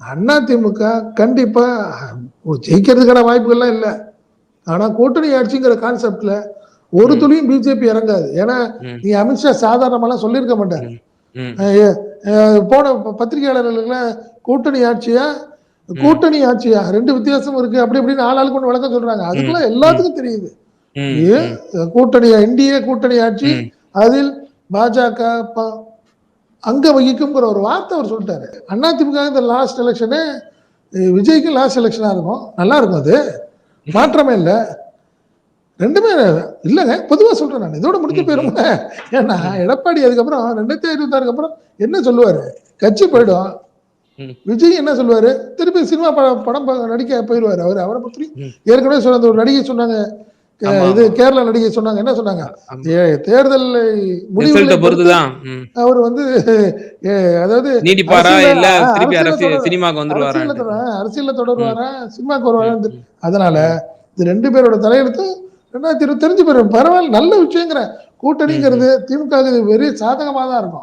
அண்ணா திமுக கண்டிப்பா ஓ, ஜெயிக்கிறதுக்கான வாய்ப்புகள்லாம் இல்லை. ஆனா கூட்டணி ஆட்சிங்கிற கான்செப்ட்ல ஒரு துளியும் பிஜேபி இறங்காது. ஏன்னா. நீ அமித்ஷா சாதாரணமெல்லாம் சொல்லியிருக்க மாட்டார். போன ப- பத்திரிகையாளர்களுக்கெல்லாம் கூட்டணி ஆட்சியா கூட்டணி ஆட்சியா ரெண்டு வித்தியாசம் இருக்கு அப்படி இப்படின்னு ஆளாளுக்கு ஒன்று விளக்கம் சொல்றாங்க. அதுக்குள்ள எல்லாத்துக்கும் தெரியுது. கூட்டணி என்டிஏ கூட்டணி ஆட்சி. அதில் பாஜக அங்க வகிக்கும்ங்கிற ஒரு வார்த்தை அவர் சொல்லிட்டாரு. அதிமுக இந்த லாஸ்ட் எலெக்ஷனு விஜய்க்கு லாஸ்ட் எலெக்ஷனா இருக்கும். நல்லா இருக்கும் அது. மாற்றமே இல்லை. ரெண்டுமே இல்லைங்க. பொதுவா சொல்றேன் நான். இதோட முடிஞ்சு போயிருங்க ஏன்னா எடப்பாடி அதுக்கப்புறம் ரெண்டாயிரத்தி இருபத்தாறுக்கு அப்புறம் என்ன சொல்லுவாரு? கட்சி போயிடும். விஜய் என்ன சொல்லுவாரு? திருப்பி சினிமா படம் படம் நடிக்க போயிடுவாரு அவர். அவரை பத்தி ம். ஏற்கனவே சொன்ன அந்த ஒரு நடிகை சொன்னாங்க. இது கேரளா நடிகை சொன்னாங்க. என்ன சொன்னாங்க? தேர்தல் ரிசல்ட்டை முடிவுகளை பொறுத்து தான் ம். அவர் வந்து அதாவது அரசியல் அரசியல்ல தொடருவாரா சினிமாக்கு வருவாரா அதனால இது ரெண்டு பேரோட தலையெழுத்து ரெண்டாயிரத்தி இருபது தெரிஞ்சு போயிடும் பரவாயில்ல நல்ல விஷயங்கிற. கூட்டணிங்கிறது திமுக வெறும் சாதகமா தான் இருக்கும்.